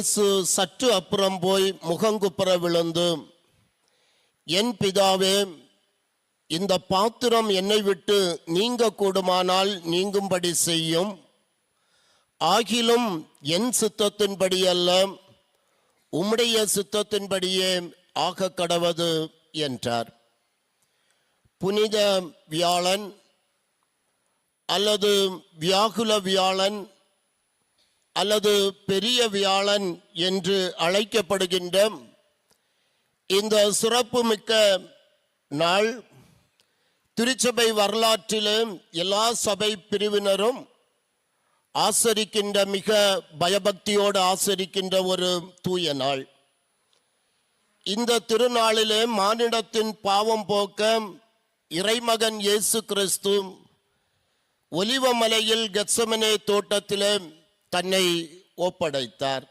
இயேசு சற்று அப்புறம் போய் முகங்குப்புற விழுந்து என் பிதாவே இந்த பாத்திரம் என்னை விட்டு நீங்க கூடுமானால் நீங்கும்படி செய்யும். ஆகிலும் என் சித்தத்தின்படி அல்ல உம்முடைய சித்தத்தின்படியே ஆக கடவது என்றார். புனித வியாழன் அல்லது வியாகுல வியாழன் அல்லது பெரிய வியாழன் என்று அழைக்கப்படுகின்ற இந்த சிறப்புமிக்க நாள் திருச்சபை வரலாற்றிலும் எல்லா சபை பிரிவினரும் ஆசரிக்கின்ற மிக பயபக்தியோடு ஆசரிக்கின்ற ஒரு தூய நாள். இந்த திருநாளிலே மானிடத்தின் பாவம் போக்க இறைமகன் இயேசு கிறிஸ்து ஒலிவமலையில் கெட்சமனே தோட்டத்திலே தன்னை ஒப்படைத்தார்.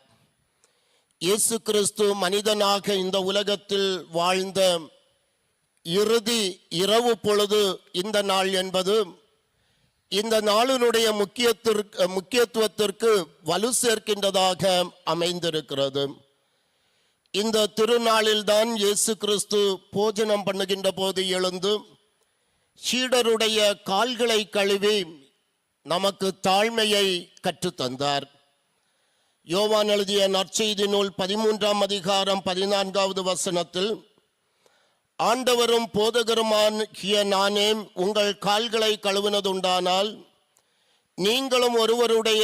இயேசு கிறிஸ்து மனிதனாக இந்த உலகத்தில் வாழ்ந்த இறுதி இரவு பொழுது இந்த நாள் என்பது இந்த நாளினுடைய முக்கியத்திற்கு முக்கியத்துவத்திற்கு வலு சேர்க்கின்றதாக அமைந்திருக்கிறது. இந்த திருநாளில்தான் இயேசு கிறிஸ்து போஜனம் பண்ணுகின்ற போது எழுந்து சீடருடைய கால்களை கழுவி நமக்கு தாழ்மையை கற்றுத்தந்தார். யோவான் எழுதிய நற்செய்தி நூல் பதிமூன்றாம் அதிகாரம் பதினான்காவது வசனத்தில் ஆண்டவரும் போதகருமாகிய நானே உங்கள் கால்களை கழுவினதுண்டானால் நீங்களும் ஒருவருடைய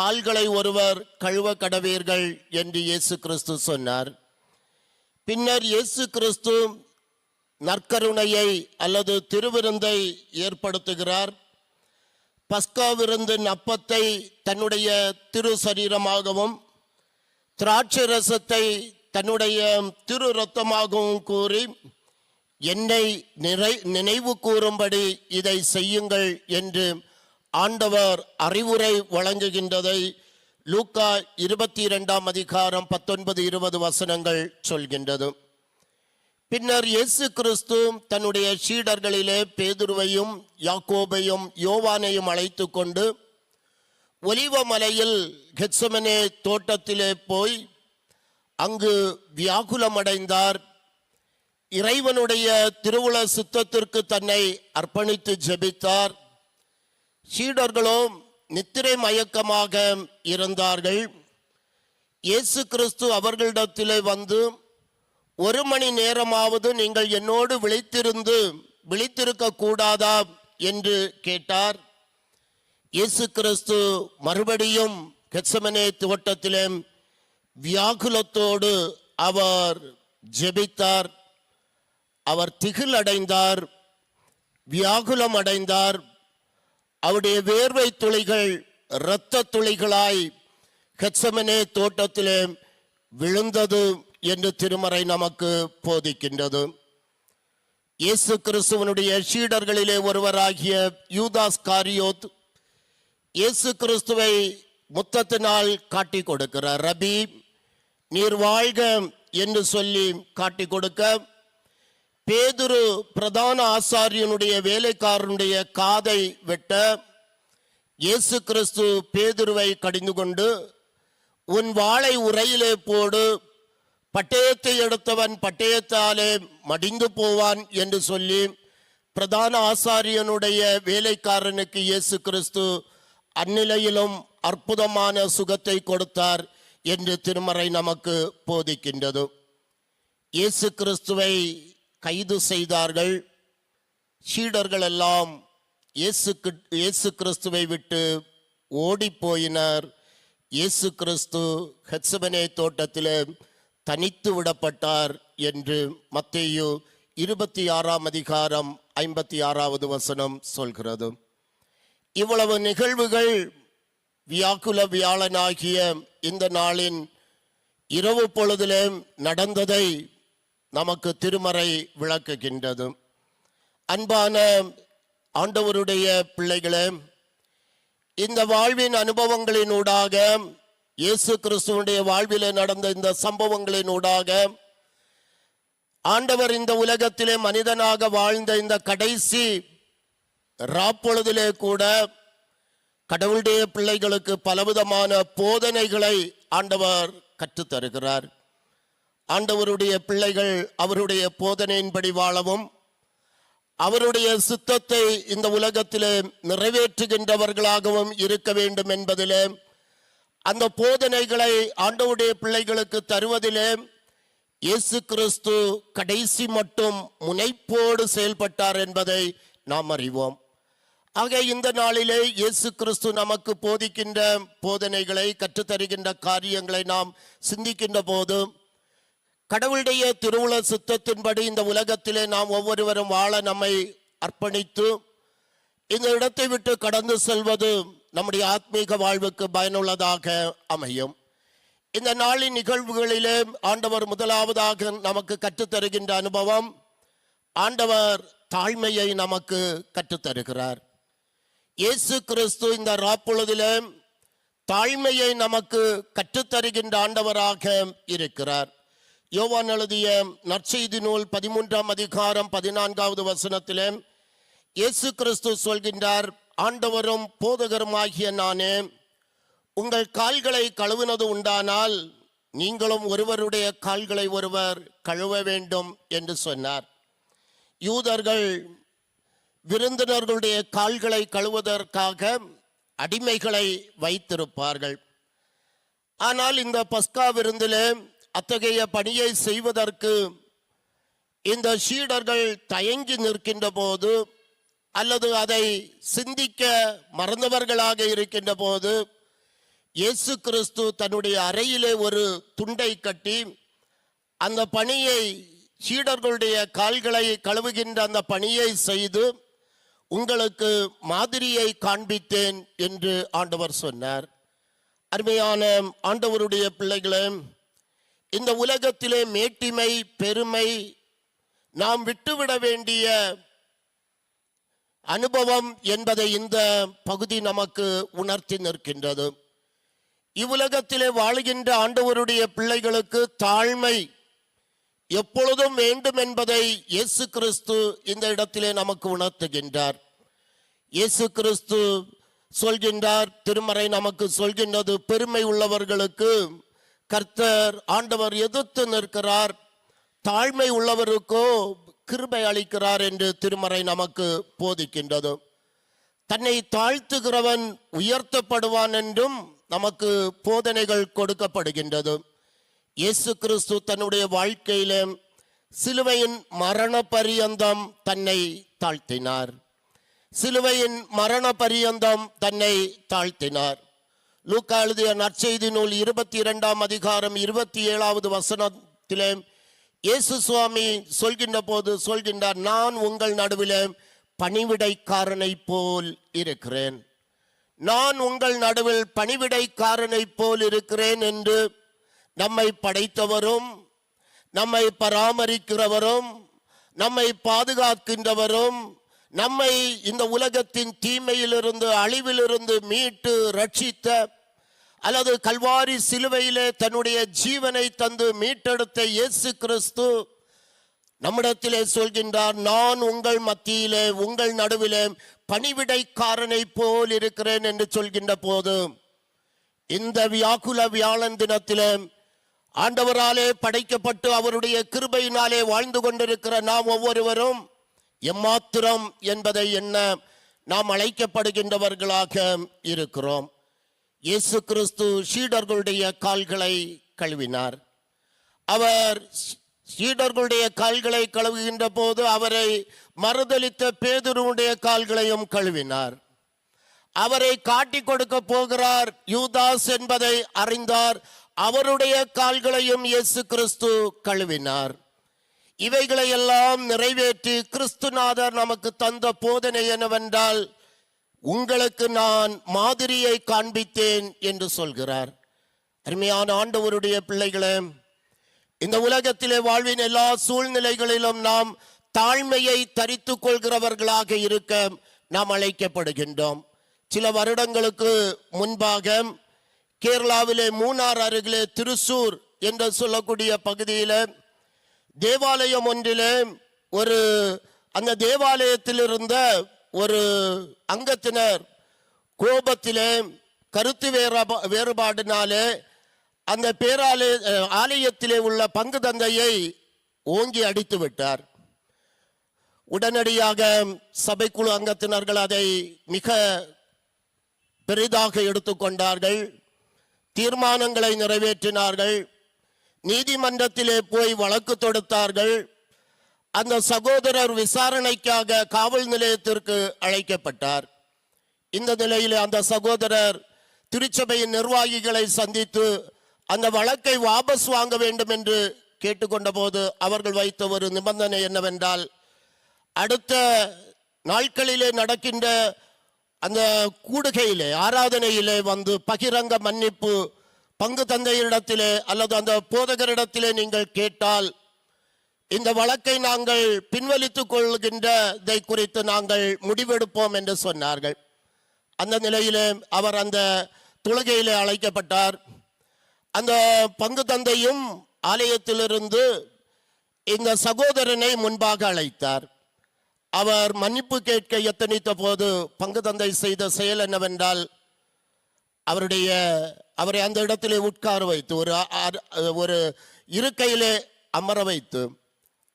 கால்களை ஒருவர் கழுவ கடவீர்கள் என்று இயேசு கிறிஸ்து சொன்னார். பின்னர் இயேசு கிறிஸ்து நற்கருணையை அல்லது திருவிருந்தை ஏற்படுத்துகிறார். பஸ்கா விருந்தின் அப்பத்தை தன்னுடைய திரு சரீரமாகவும் திராட்சை ரசத்தை தன்னுடைய திரு ரத்தமாகவும் கூறி என்னை நிறை நினைவு கூறும்படி இதை செய்யுங்கள் என்று ஆண்டவர் அறிவுரை வழங்குகின்றதை லூக்கா இருபத்தி இரண்டாம் அதிகாரம் பத்தொன்பது இருபது வசனங்கள் சொல்கின்றது. பின்னர் இயேசு கிறிஸ்து தன்னுடைய சீடர்களிலே பேதுருவையும் யாக்கோபையும் யோவானையும் அழைத்து கொண்டு ஒலிவமலையில் தோட்டத்திலே போய் அங்கு வியாகுலமடைந்தார். இறைவனுடைய திருவுள சுத்தத்திற்கு தன்னை அர்ப்பணித்து ஜெபித்தார். சீடர்களோ நித்திரை மயக்கமாக இருந்தார்கள். இயேசு கிறிஸ்து அவர்களிடத்திலே வந்து ஒரு மணி நேரமாவது நீங்கள் என்னோடு விழித்திருந்து விழித்திருக்க கூடாதா என்று கேட்டார். இயேசு கிறிஸ்து மறுபடியும் கெச்சமனே துவட்டத்திலே வியாகுலத்தோடு அவர் ஜெபித்தார். அவர் திகில் அடைந்தார் வியாகுலம் அடைந்தார். அவருடைய வேர்வை துளிகள் இரத்த துளிகளாய் கெச்சமனே தோட்டத்திலே விழுந்தது. என்று திருமறை நமக்கு போதிக்கின்றது. இயேசு கிறிஸ்துவனுடைய சீடர்களிலே ஒருவராகிய யூதாஸ் காரியோத் இயேசு கிறிஸ்துவை முத்தத்தினால் காட்டி கொடுக்கிறார். ரபி நீர் வாழ்க என்று சொல்லி காட்டி கொடுக்க. பேதுரு பிரதான ஆசாரியனுடைய வேலைக்காரனுடைய காதை வெட்ட இயேசு கிறிஸ்து பேதுருவை கடிந்து கொண்டு உன் வாளை உரையிலே போடு பட்டயத்தை எடுத்தவன் பட்டயத்தாலே மடிந்து போவான் என்று சொல்லி பிரதான ஆசாரியனுடைய வேலைக்காரனுக்கு இயேசு கிறிஸ்து அந்நிலையிலும் அற்புதமான சுகத்தை கொடுத்தார் என்று திருமறை நமக்கு போதிக்கின்றது. இயேசு கிறிஸ்துவை கைது செய்தார்கள். சீடர்கள் எல்லாம் இயேசு இயேசு கிறிஸ்துவை விட்டு ஓடி போயினர் இயேசு கிறிஸ்து ஹெட்சபனே தோட்டத்தில் தனித்து விடப்பட்டார் என்று மத்தேயு இருபத்தி ஆறாம் அதிகாரம் ஐம்பத்தி ஆறாவது வசனம் சொல்கிறது. இவ்வளவு நிகழ்வுகள் வியாக்குல வியாழனாகிய இந்த நாளின் இரவு பொழுதிலே நடந்ததை நமக்கு திருமறை விளக்குகின்றது. அன்பான ஆண்டவருடைய பிள்ளைகளே இந்த வாழ்வின் அனுபவங்களினூடாக இயேசு கிறிஸ்துவனுடைய வாழ்விலே நடந்த இந்த சம்பவங்களின் ஊடாக ஆண்டவர் இந்த உலகத்திலே மனிதனாக வாழ்ந்த இந்த கடைசி ராப்பொழுதிலே கூட கடவுளுடைய பிள்ளைகளுக்கு பலவிதமான போதனைகளை ஆண்டவர் கற்றுத் தருகிறார் ஆண்டவருடைய பிள்ளைகள் அவருடைய போதனையின்படி வாழவும் அவருடைய சித்தத்தை இந்த உலகத்திலே நிறைவேற்றுகின்றவர்களாகவும் இருக்க வேண்டும் என்பதிலே அந்த போதனைகளை ஆண்டவுடைய பிள்ளைகளுக்கு தருவதிலே இயேசு கிறிஸ்து கடைசி மட்டும் முனைப்போடு செயல்பட்டார் என்பதை நாம் அறிவோம். ஆக இந்த நாளிலே இயேசு கிறிஸ்து நமக்கு போதிக்கின்ற போதனைகளை கற்றுத்தருகின்ற காரியங்களை நாம் சிந்திக்கின்ற போது கடவுளுடைய திருவுள சித்தத்தின்படி இந்த உலகத்திலே நாம் ஒவ்வொருவரும் வாழ நம்மை அர்ப்பணித்து இந்த இடத்தை விட்டு கடந்து செல்வது நம்முடைய ஆத்மீக வாழ்வுக்கு பயனுள்ளதாக அமையும். இந்த நாளின் நிகழ்வுகளிலே ஆண்டவர் முதலாவதாக நமக்கு கற்றுத்தருகின்ற அனுபவம் ஆண்டவர் தாழ்மையை நமக்கு கற்றுத்தருகிறார். இயேசு கிறிஸ்து இந்த ராப்பொழுதிலே தாழ்மையை நமக்கு கற்றுத்தருகின்ற ஆண்டவராக இருக்கிறார். யோவான் எழுதிய நற்செய்தி நூல் பதிமூன்றாம் அதிகாரம் பதினான்காவது வசனத்திலே இயேசு கிறிஸ்து சொல்கின்றார் ஆண்டவரும் போதகருமாகிய நானே உங்கள் கால்களை கழுவினது உண்டானால் நீங்களும் ஒருவருடைய கால்களை ஒருவர் கழுவ வேண்டும் என்று சொன்னார். யூதர்கள் விருந்தினர்களுடைய கால்களை கழுவுவதற்காக அடிமைகளை வைத்திருப்பார்கள். ஆனால் இந்த பஸ்கா விருந்திலே அத்தகைய பணியை செய்வதற்கு இந்த சீடர்கள் தயங்கி நிற்கின்ற போது அல்லது அதை சிந்திக்க மறந்தவர்களாக இருக்கின்ற போது இயேசு கிறிஸ்து தன்னுடைய அறையிலே ஒரு துண்டை கட்டி அந்த பணியை சீடர்களுடைய கால்களை கழுவுகின்ற அந்த பணியை செய்து உங்களுக்கு மாதிரியை காண்பித்தேன் என்று ஆண்டவர் சொன்னார். அருமையான ஆண்டவருடைய பிள்ளைகளே இந்த உலகத்திலே மேட்டிமை பெருமை நாம் விட்டுவிட வேண்டிய அனுபவம் என்பதை இந்த பகுதி நமக்கு உணர்த்தி நிற்கின்றது. இவ்வுலகத்திலே வாழுகின்ற ஆண்டவருடைய பிள்ளைகளுக்கு தாழ்மை எப்பொழுதும் வேண்டும் என்பதை இயேசு கிறிஸ்து இந்த இடத்திலே நமக்கு உணர்த்துகின்றார். இயேசு கிறிஸ்து சொல்கின்றார் திருமறை நமக்கு சொல்கின்றது பெருமை உள்ளவர்களுக்கு கர்த்தர் ஆண்டவர் எதிர்த்து நிற்கிறார். தாழ்மை உள்ளவருக்கோ கிருபை அளிக்கிறார் என்று திருமறை நமக்கு போதிக்கின்றது. தன்னை தாழ்த்துகிறவன் உயர்த்தப்படுவான் என்றும் நமக்கு போதனைகள் கொடுக்கப்படுகின்றது. இயேசு கிறிஸ்து தன்னுடைய வாழ்க்கையில சிலுவையின் மரண பரியந்தம் தன்னை தாழ்த்தினார். சிலுவையின் மரண பரியந்தம் தன்னை தாழ்த்தினார். லூக்கா எழுதிய நற்செய்தி நூல் இருபத்தி இரண்டாம் அதிகாரம் இருபத்தி ஏழாவது வசனத்திலே இயேசு சுவாமி சொல்கின்ற போது சொல்கின்றார் நான் உங்கள் நடுவிலே பணிவிடைக்காரனை போல் இருக்கிறேன். நான் உங்கள் நடுவில் பணிவிடைக்காரனை போல் இருக்கிறேன் என்று நம்மை படைத்தவரும் நம்மை பராமரிக்கிறவரும் நம்மை பாதுகாக்கின்றவரும் நம்மை இந்த உலகத்தின் தீமையிலிருந்து அழிவிலிருந்து மீட்டு ரட்சித்த அல்லது கல்வாரி சிலுவையிலே தன்னுடைய ஜீவனை தந்து மீட்டெடுத்த இயேசு கிறிஸ்து நம்மிடத்திலே சொல்கின்றார் நான் உங்கள் மத்தியிலே உங்கள் நடுவிலே பணிவிடைக்காரனை போல் இருக்கிறேன் என்று சொல்கின்ற போது இந்த வியாக்குல வியாழன் தினத்திலே ஆண்டவராலே படைக்கப்பட்டு அவருடைய கிருபையினாலே வாழ்ந்து கொண்டிருக்கிற நாம் ஒவ்வொருவரும் எம்மாத்திரம் என்பதை என்ன நாம் அழைக்கப்படுகின்றவர்களாக இருக்கிறோம். இயேசு கிறிஸ்து சீடர்களுடைய கால்களை கழுவினார். அவர் சீடர்களுடைய கால்களை கழுவுகின்ற போது அவரை மறுதலித்த பேதுருவுடைய கால்களையும் கழுவினார். அவரை காட்டி கொடுக்க போகிறார் யூதாஸ் என்பதை அறிந்தார். அவருடைய கால்களையும் இயேசு கிறிஸ்து கழுவினார். இவைகளை எல்லாம் நிறைவேற்றி கிறிஸ்துநாதர் நமக்கு தந்த போதனை என்னவென்றால் உங்களுக்கு நான் மாதிரியை காண்பித்தேன் என்று சொல்கிறார். அருமையான ஆண்டவருடைய பிள்ளைகளே இந்த உலகத்திலே வாழ்வின் எல்லா சூழ்நிலைகளிலும் நாம் தாழ்மையை தரித்து கொள்கிறவர்களாக இருக்க நாம் அழைக்கப்படுகின்றோம். சில வருடங்களுக்கு முன்பாக கேரளாவிலே மூணார் அருகிலே திருசூர் என்று சொல்லக்கூடிய பகுதியில் தேவாலயம் ஒன்றிலே ஒரு அந்த தேவாலயத்தில் இருந்த ஒரு அங்கத்தினர் கோபத்திலே கருத்து வேறுபா வேறுபாடினாலே அந்த பேராலய ஆலயத்திலே உள்ள பங்கு தந்தையை ஓங்கி அடித்து விட்டார். உடனடியாக சபைக்குழு அங்கத்தினர்கள் அதை மிக பெரிதாக எடுத்துக்கொண்டார்கள் தீர்மானங்களை நிறைவேற்றினார்கள். நீதிமன்றத்திலே போய் வழக்கு தொடுத்தார்கள். அந்த சகோதரர் விசாரணைக்காக காவல் நிலையத்திற்கு அழைக்கப்பட்டார். இந்த நிலையில் அந்த சகோதரர் திருச்சபையின் நிர்வாகிகளை சந்தித்து அந்த வழக்கை வாபஸ் வாங்க வேண்டும் என்று கேட்டுக்கொண்ட போது அவர்கள் வைத்த ஒரு நிபந்தனை என்னவென்றால் அடுத்த நாட்களிலே நடக்கின்ற அந்த கூடுகையிலே ஆராதனையிலே வந்து பகிரங்க மன்னிப்பு பங்கு தந்தையரிடத்திலே அல்லது அந்த போதகரிடத்திலே நீங்கள் கேட்டால் இந்த வழக்கை நாங்கள் பின்வலித்துக் கொள்கின்றதை குறித்து நாங்கள் முடிவெடுப்போம் என்று சொன்னார்கள். அந்த நிலையிலே அவர் அந்த தொழுகையிலே அழைக்கப்பட்டார். அந்த பங்கு தந்தையும் ஆலயத்திலிருந்து இந்த சகோதரனை முன்பாக அழைத்தார். அவர் மன்னிப்பு கேட்க எத்தனித்த போது பங்கு தந்தை செய்த செயல் என்னவென்றால் அவருடைய அவரை அந்த இடத்திலே உட்கார வைத்து ஒரு ஒரு இருக்கையிலே அமர வைத்து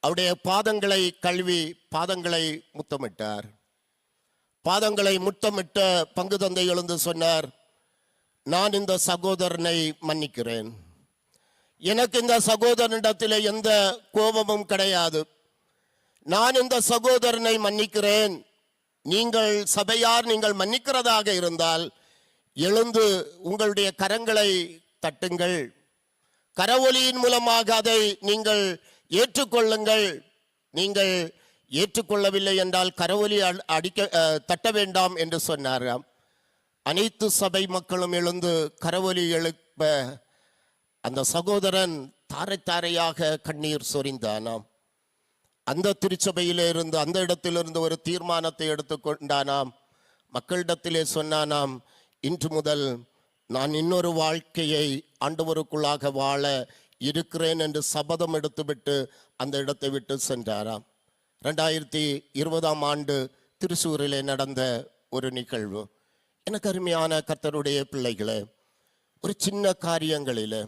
அவருடைய பாதங்களை கழுவி பாதங்களை முத்தமிட்டார். பாதங்களை முத்தமிட்ட பங்கு தந்தை எழுந்து சொன்னார் நான் இந்த சகோதரனை மன்னிக்கிறேன். எனக்கு இந்த சகோதரனிடத்தில் எந்த கோபமும் கிடையாது. நான் இந்த சகோதரனை மன்னிக்கிறேன். நீங்கள் சபையார் நீங்கள் மன்னிக்கிறதாக இருந்தால் எழுந்து உங்களுடைய கரங்களை தட்டுங்கள். கரவொலியின் மூலமாக அதை நீங்கள் ஏற்றுக்கொள்ளுங்கள். நீங்கள் ஏற்றுக்கொள்ளவில்லை என்றால் கரவொலி அடிக்க தட்ட வேண்டாம் என்று சொன்னாராம். அனைத்து சபை மக்களும் எழுந்து கரவொலி எழுப்ப அந்த சகோதரன் தாரை தாரையாக கண்ணீர் சொரிந்தானாம். அந்த திருச்சபையிலே இருந்து அந்த இடத்திலிருந்து ஒரு தீர்மானத்தை எடுத்துக்கொண்டானாம். மக்களிடத்திலே சொன்னானாம் இன்று முதல் நான் இன்னொரு வாழ்க்கையை ஆண்டவருக்குள்ளாக வாழ இருக்கிறேன் என்று சபதம் எடுத்துவிட்டு அந்த இடத்தை விட்டு சென்றாராம். ரெண்டாயிரத்தி இருபதாம் ஆண்டு திருச்சூரிலே நடந்த ஒரு நிகழ்வு. எனக்கு அருமையான கர்த்தருடைய பிள்ளைகளே ஒரு சின்ன காரியங்களில்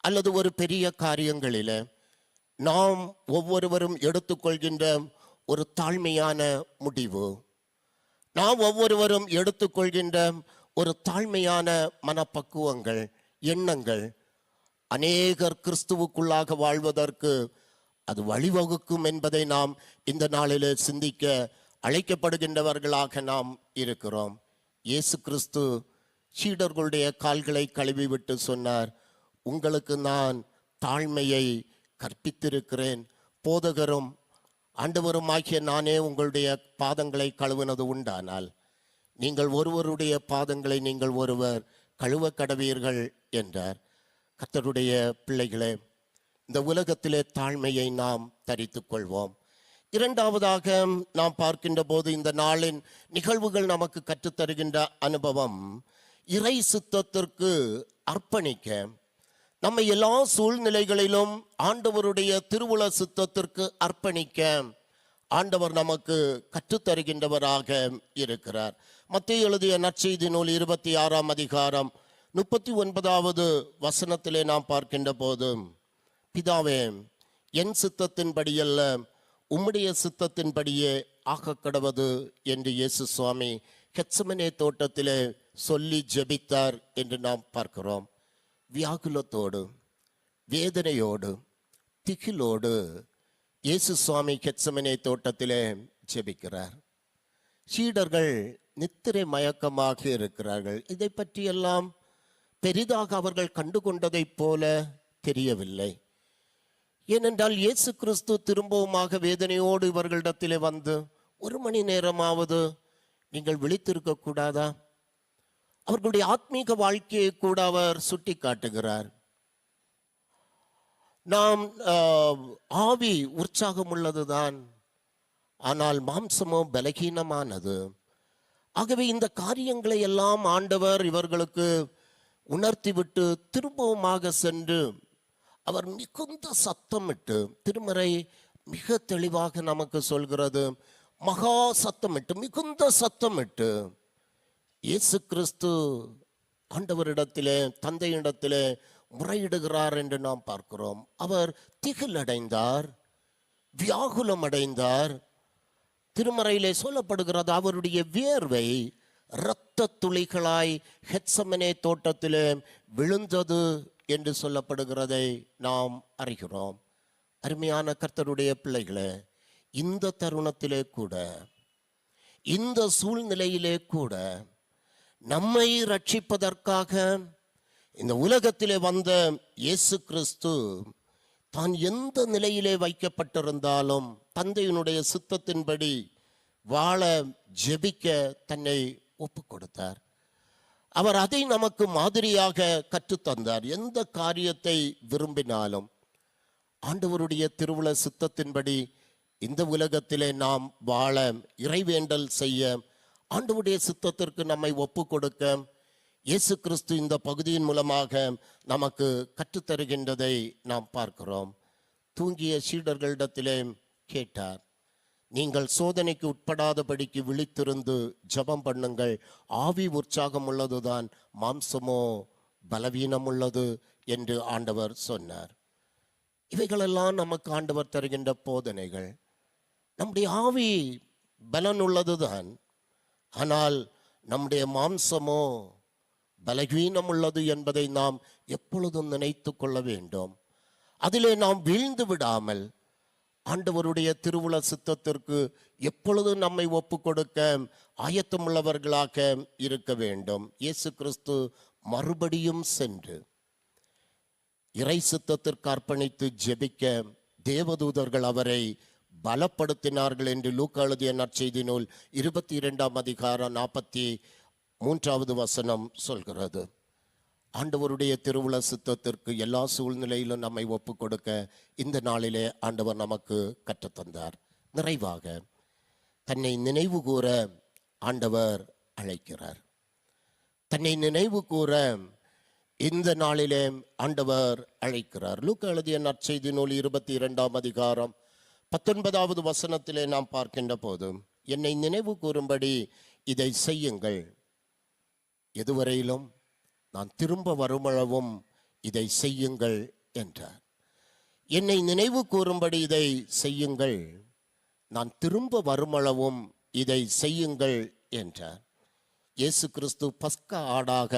அல்லது ஒரு பெரிய காரியங்களில் நாம் ஒவ்வொருவரும் எடுத்துக்கொள்கின்ற ஒரு தாழ்மையான முடிவு. நாம் ஒவ்வொருவரும் எடுத்துக்கொள்கின்ற ஒரு தாழ்மையான மனப்பக்குவங்கள் எண்ணங்கள் அநேகர் கிறிஸ்துவுக்குள்ளாக வாழ்வதற்கு அது வழிவகுக்கும் என்பதை நாம் இந்த நாளில் சிந்திக்க அழைக்கப்படுகின்றவர்களாக நாம் இருக்கிறோம். இயேசு கிறிஸ்து சீடர்களுடைய கால்களை கழுவிவிட்டு சொன்னார் உங்களுக்கு நான் தாழ்மையை கற்பித்திருக்கிறேன். போதகரும் ஆண்டவருமாகிய நானே உங்களுடைய பாதங்களை கழுவினது உண்டானால் நீங்கள் ஒருவருடைய பாதங்களை நீங்கள் ஒருவர் கழுவ கடவீர்கள் என்றார். கத்தருடைய பிள்ளைகளே இந்த உலகத்திலே தாழ்மையை நாம் தரித்து கொள்வோம். இரண்டாவதாக நாம் பார்க்கின்ற போது இந்த நாளின் நிகழ்வுகள் நமக்கு கற்றுத்தருகின்ற அனுபவம் இறை சித்தத்திற்கு அர்ப்பணிக்க. நம்ம எல்லா சூழ்நிலைகளிலும் ஆண்டவருடைய திருவுள சித்தத்திற்கு அர்ப்பணிக்க ஆண்டவர் நமக்கு கற்றுத்தருகின்றவராக இருக்கிறார். மத்திய எழுதிய நற்செய்தி நூல் இருபத்தி ஆறாம் அதிகாரம் முப்பத்தி ஒன்பதாவது வசனத்திலே நாம் பார்க்கின்ற போது பிதாவே என் சித்தத்தின்படியல்ல உம்முடைய சித்தத்தின்படியே ஆக கடவது என்று இயேசு சுவாமி கெச்சமனே தோட்டத்திலே சொல்லி ஜெபித்தார் என்று நாம் பார்க்கிறோம். வியாகுலத்தோடு வேதனையோடு திகிலோடு இயேசு சுவாமி கெச்சமனே தோட்டத்திலே ஜெபிக்கிறார். சீடர்கள் நித்திரை மயக்கமாக இருக்கிறார்கள். இதை பற்றியெல்லாம் பெரிதாக அவர்கள் கண்டுகொண்டதைப் போல தெரியவில்லை. ஏனென்றால் இயேசு கிறிஸ்து திரும்பவுமாக வேதனையோடு இவர்களிடத்திலே வந்து ஒரு மணி நேரமாவது நீங்கள் விழித்திருக்க கூடாதா? அவர்களுடைய ஆத்மீக வாழ்க்கையை கூட அவர் சுட்டி காட்டுகிறார் நாம் ஆவி உற்சாகம் உள்ளதுதான் ஆனால் மாம்சமோ பலகீனமானது. ஆகவே இந்த காரியங்களை எல்லாம் ஆண்டவர் இவர்களுக்கு உணர்த்திவிட்டு திரும்பவுமாக சென்று அவர் மிகுந்த சத்தமிட்டு திருமறை மிக தெளிவாக நமக்கு சொல்கிறது மகா சத்தமிட்டு மிகுந்த சத்தமிட்டு இயேசு கிறிஸ்து ஆண்டவரிடத்திலே தந்தையிடத்திலே முறையிடுகிறார் என்று நாம் பார்க்கிறோம். அவர் திகில் அடைந்தார் வியாகுலம் அடைந்தார் திருமறையிலே சொல்லப்படுகிறது அவருடைய வியர்வை இரத்த துளிகளாய் ஹெட்சமனே தோட்டத்திலே விழுந்தது என்று சொல்லப்படுகிறதை நாம் அறிகிறோம். அருமையான கர்த்தருடைய பிள்ளைகளே இந்த தருணத்திலே கூட இந்த சூழ்நிலையிலே கூட நம்மை ரட்சிப்பதற்காக இந்த உலகத்திலே வந்த இயேசு கிறிஸ்து தான் எந்த நிலையிலே வைக்கப்பட்டிருந்தாலும் தந்தையினுடைய சித்தத்தின்படி வாழ ஜெபிக்க தன்னை ஒப்பு கொடுத்தார் அவர் அதை நமக்கு மாதிரியாக கற்றுத்தந்தார். எந்த காரியத்தை விரும்பினாலும் ஆண்டவருடைய திருவுள சித்தத்தின்படி இந்த உலகத்திலே நாம் வாழ இறைவேண்டல் செய்ய ஆண்டவருடைய சித்தத்திற்கு நம்மை ஒப்பு கொடுக்க இயேசு கிறிஸ்து இந்த பகுதியின் மூலமாக நமக்கு கற்றுத்தருகின்றதை நாம் பார்க்கிறோம். தூங்கிய சீடர்களிடத்திலே கேட்டார். நீங்கள் சோதனைக்கு உட்படாதபடிக்கு விழித்திருந்து ஜெபம் பண்ணுங்கள். ஆவி உற்சாகம் உள்ளதுதான் மாம்சமோ பலவீனம் உள்ளது என்று ஆண்டவர் சொன்னார். இவைகளெல்லாம் நமக்கு ஆண்டவர் தருகின்ற போதனைகள். நம்முடைய ஆவி பலன் உள்ளதுதான். ஆனால் நம்முடைய மாம்சமோ பலகீனம் உள்ளது என்பதை நாம் எப்பொழுதும் நினைத்து கொள்ள வேண்டும். அதிலே நாம் வீழ்ந்து விடாமல் ஆண்டவருடைய திருவுள சித்தத்திற்கு எப்பொழுதும் நம்மை ஒப்பு கொடுக்க ஆயத்தமுள்ளவர்களாக இருக்க வேண்டும். இயேசு கிறிஸ்து மறுபடியும் சென்று இறை சித்தத்திற்கு அர்ப்பணித்து ஜெபிக்க தேவதூதர்கள் அவரை பலப்படுத்தினார்கள் என்று லூக்க எழுதிய நற்செய்தி நூல் இருபத்தி இரண்டாம் அதிகாரம் நாற்பத்தி மூன்றாவது வசனம் சொல்கிறது. ஆண்டவருடைய திருவிழ சித்தத்திற்கு எல்லா சூழ்நிலையிலும் நம்மை ஒப்பு கொடுக்க இந்த நாளிலே ஆண்டவர் நமக்கு கற்றுத்தந்தார். நிறைவாக தன்னை நினைவு கூற ஆண்டவர் அழைக்கிறார். தன்னை நினைவு கூற இந்த நாளிலே ஆண்டவர் அழைக்கிறார். லூக்க எழுதிய நற்செய்தி நூல் இருபத்தி இரண்டாம் அதிகாரம் பத்தொன்பதாவது வசனத்திலே நாம் பார்க்கின்ற போது என்னை நினைவு கூறும்படி இதை செய்யுங்கள். எதுவரையிலும் நான் திரும்ப வருமளவும் இதை செய்யுங்கள் என்றார். என்னை நினைவு கூறும்படி இதை செய்யுங்கள் நான் திரும்ப வருமளவும் இதை செய்யுங்கள் என்றார். இயேசு கிறிஸ்து பஸ்க ஆடாக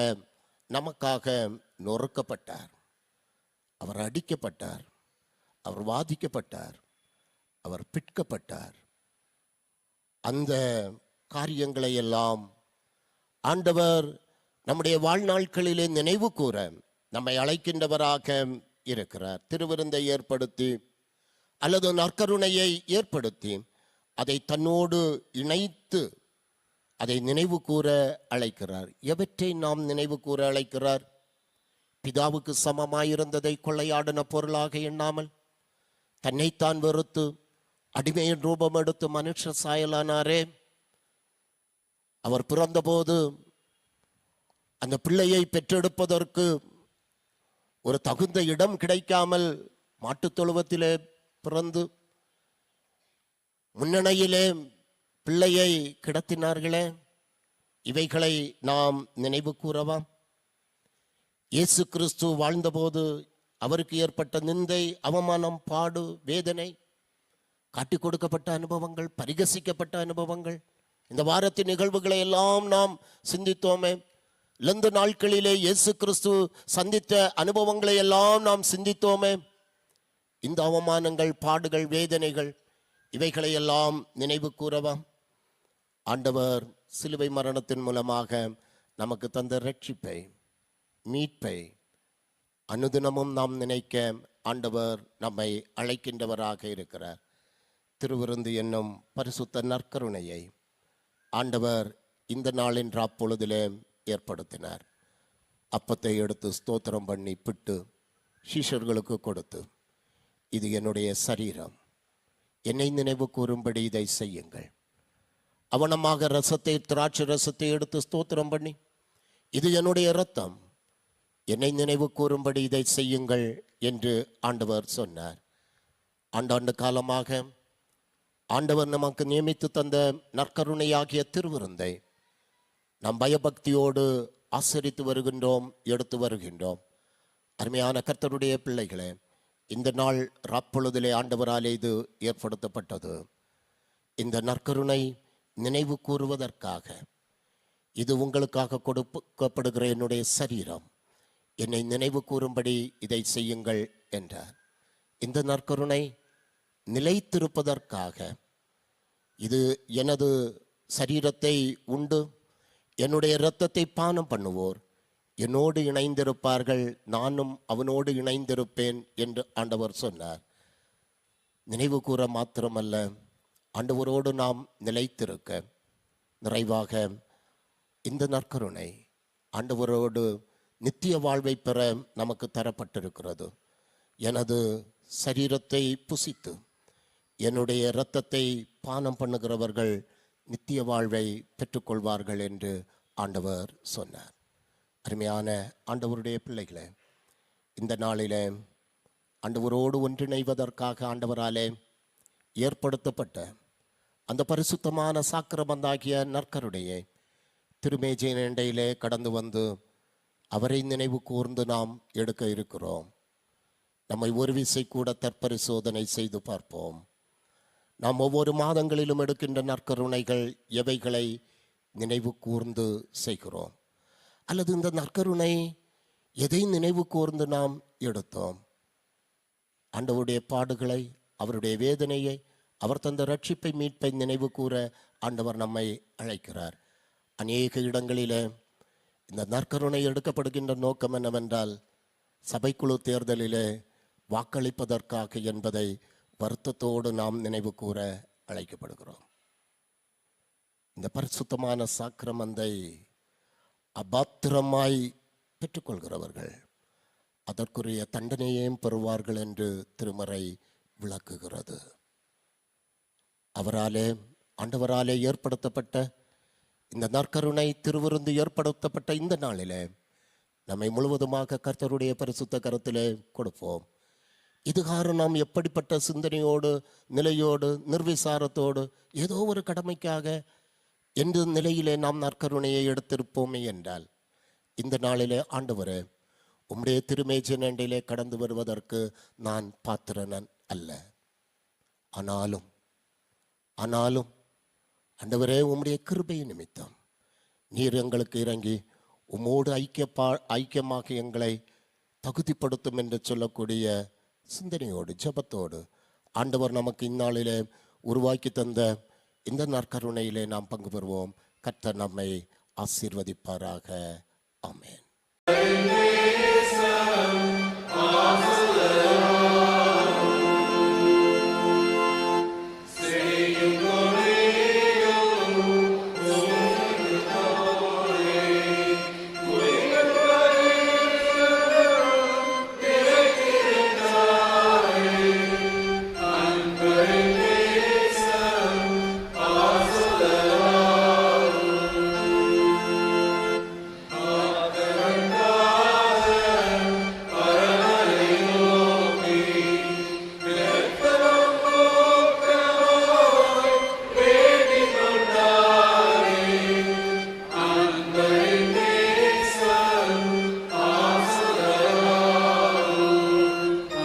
நமக்காக நொறுக்கப்பட்டார். அவர் அடிக்கப்பட்டார் அவர் வாதிக்கப்பட்டார் அவர் பிட்கப்பட்டார். அந்த காரியங்களை எல்லாம் ஆண்டவர் நம்முடைய வாழ்நாட்களிலே நினைவு கூற நம்மை அழைக்கின்றவராக இருக்கிறார். திருவிருந்தை ஏற்படுத்தி அல்லது நற்கருணையை ஏற்படுத்தி அதை தன்னோடு இணைத்து அதை நினைவு கூற அழைக்கிறார். எவற்றை நாம் நினைவு கூற அழைக்கிறார்? பிதாவுக்கு சமமாயிருந்ததை கொள்ளையாடின பொருளாக எண்ணாமல் தன்னைத்தான் வெறுத்து அடிமையின் ரூபம் எடுத்து மனுஷ சாயலானாரே. அவர் பிறந்தபோது அந்த பிள்ளையை பெற்றெடுப்பதற்கு ஒரு தகுந்த இடம் கிடைக்காமல் மாட்டுத் தொழுவத்திலே பிறந்து முன்னணியிலே பிள்ளையை கிடத்தினார்களே இவைகளை நாம் நினைவு கூறவாம் இயேசு கிறிஸ்து வாழ்ந்தபோது அவருக்கு ஏற்பட்ட நிந்தை அவமானம் பாடு வேதனை காட்டிக் கொடுக்கப்பட்ட அனுபவங்கள் பரிகசிக்கப்பட்ட அனுபவங்கள் இந்த வாரத்தின் நிகழ்வுகளை எல்லாம் நாம் சிந்தித்தோமே. லந்து நாட்களிலே இயேசு கிறிஸ்து சந்தித்த அனுபவங்களை எல்லாம் நாம் சிந்தித்தோமே. இந்த அவமானங்கள் பாடுகள் வேதனைகள் இவைகளை எல்லாம் நினைவு கூறவா? ஆண்டவர் சிலுவை மரணத்தின் மூலமாக நமக்கு தந்த ரட்சிப்பை மீட்பை அனுதினமும் நாம் நினைக்க ஆண்டவர் நம்மை அழைக்கின்றவராக இருக்கிறார். திருவிருந்து என்னும் பரிசுத்த நற்கருணையை ஆண்டவர் இந்த நாளின் ராப்பொழுதிலே ஏற்படுத்தினார். அப்பத்தை எடுத்து ஸ்தோத்திரம் பண்ணி பிட்டு சீஷர்களுக்கு கொடுத்து இது என்னுடைய சரீரம். என்னை நினைவு கூறும்படி இதை செய்யுங்கள். அவனமாக ரசத்தை திராட்சை ரசத்தை எடுத்து ஸ்தோத்திரம் பண்ணி இது என்னுடைய ரத்தம் என்னை நினைவு கூறும்படி இதை செய்யுங்கள் என்று ஆண்டவர் சொன்னார். ஆண்டாண்டு காலமாக ஆண்டவர் நமக்கு நியமித்து தந்த நற்கருணையாகிய திருவிருந்தை நாம் பயபக்தியோடு ஆசரித்து வருகின்றோம் எடுத்து வருகின்றோம். அருமையான கர்த்தருடைய பிள்ளைகளே இந்த நாள் ராப்பொழுதிலே ஆண்டவராலே இது ஏற்படுத்தப்பட்டது. இந்த நற்கருணை நினைவு கூறுவதற்காக இது உங்களுக்காக கொடுக்கப்படுகிற என்னுடைய சரீரம். என்னை நினைவு கூறும்படி இதை செய்யுங்கள் என்றார். இந்த நற்கருணை நிலைத்திருப்பதற்காக இது எனது சரீரத்தை உண்டு என்னுடைய இரத்தத்தை பானம் பண்ணுவோர். என்னோடு இணைந்திருப்பார்கள் நானும் அவனோடு இணைந்திருப்பேன் என்று ஆண்டவர் சொன்னார். நினைவு கூற மாத்திரமல்ல ஆண்டவரோடு நாம் நிலைத்திருக்க நிறைவாக இந்த நற்கருணை ஆண்டவரோடு நித்திய வாழ்வை பெற நமக்கு தரப்பட்டிருக்கிறது. எனது சரீரத்தை புசித்து என்னுடைய இரத்தத்தை பானம் பண்ணுகிறவர்கள் நித்திய வாழ்வை பெற்றுக்கொள்வார்கள் என்று ஆண்டவர் சொன்னார். அருமையான ஆண்டவருடைய பிள்ளைகளே இந்த நாளிலே ஆண்டவரோடு ஒன்றிணைவதற்காக ஆண்டவராலே ஏற்படுத்தப்பட்ட அந்த பரிசுத்தமான சாக்கிரமந்தாகிய நற்கருடையை திருமேஜையிலே கடந்து வந்து அவரை நினைவு கூர்ந்து நாம் எடுக்க இருக்கிறோம். நம்மை ஒரு விசை கூட தற்பரிசோதனை செய்து பார்ப்போம். நாம் ஒவ்வொரு மாதங்களிலும் எடுக்கின்ற நற்கருணைகள் எவைகளை நினைவு கூர்ந்து செய்கிறோம்? அல்லது இந்த நற்கருணை எதை நினைவு கூர்ந்து நாம் எடுத்தோம்? ஆண்டவருடைய பாடுகளை அவருடைய வேதனையை அவர் தந்த ரட்சிப்பை மீட்பை நினைவு கூற ஆண்டவர் நம்மை அழைக்கிறார். அநேக இடங்களிலே இந்த நற்கருணை எடுக்கப்படுகின்ற நோக்கம் என்னவென்றால் சபைக்குழு தேர்தலிலே வாக்களிப்பதற்காக என்பதை வருத்தத்தோடு நாம் நினைவு கூற அழைக்கப்படுகிறோம். இந்த பரிசுத்தமான சாக்கிரமந்தை அபாத்திரமாய் பெற்றுக்கொள்கிறவர்கள் அதற்குரிய தண்டனையையும் பெறுவார்கள் என்று திருமறை விளக்குகிறது. அவராலே ஆண்டவராலே ஏற்படுத்தப்பட்ட இந்த நற்கருணை திருவிருந்து ஏற்படுத்தப்பட்ட இந்த நாளிலே நம்மை முழுவதுமாக கர்த்தருடைய பரிசுத்த கருத்திலே கொடுப்போம். இதுகாரம் நாம் எப்படிப்பட்ட சிந்தனையோடு நிலையோடு நிர்விசாரத்தோடு ஏதோ ஒரு கடமைக்காக எந்த நிலையிலே நாம் நற்கருணையை எடுத்திருப்போமே என்றால் இந்த நாளிலே ஆண்டவரே உம்முடைய திருமேஜனண்டிலே கடந்து வருவதற்கு நான் பாத்திரனன் அல்ல. ஆனாலும் ஆனாலும் ஆண்டவரே உம்முடைய கிருபை நிமித்தம் நீர் எங்களுக்கு இறங்கி உம்மோடு ஐக்கியப்பா ஐக்கியமாக எங்களை தகுதிப்படுத்தும் என்று சொல்லக்கூடிய சிந்தனையோடு ஜெபத்தோடு ஆண்டவர் நமக்கு இந்நாளிலே உருவாக்கி தந்த இந்த நற்கருணையிலே நாம் பங்கு பெறுவோம். கர்த்தர் நம்மை ஆசீர்வதிப்பாராக. அமேன்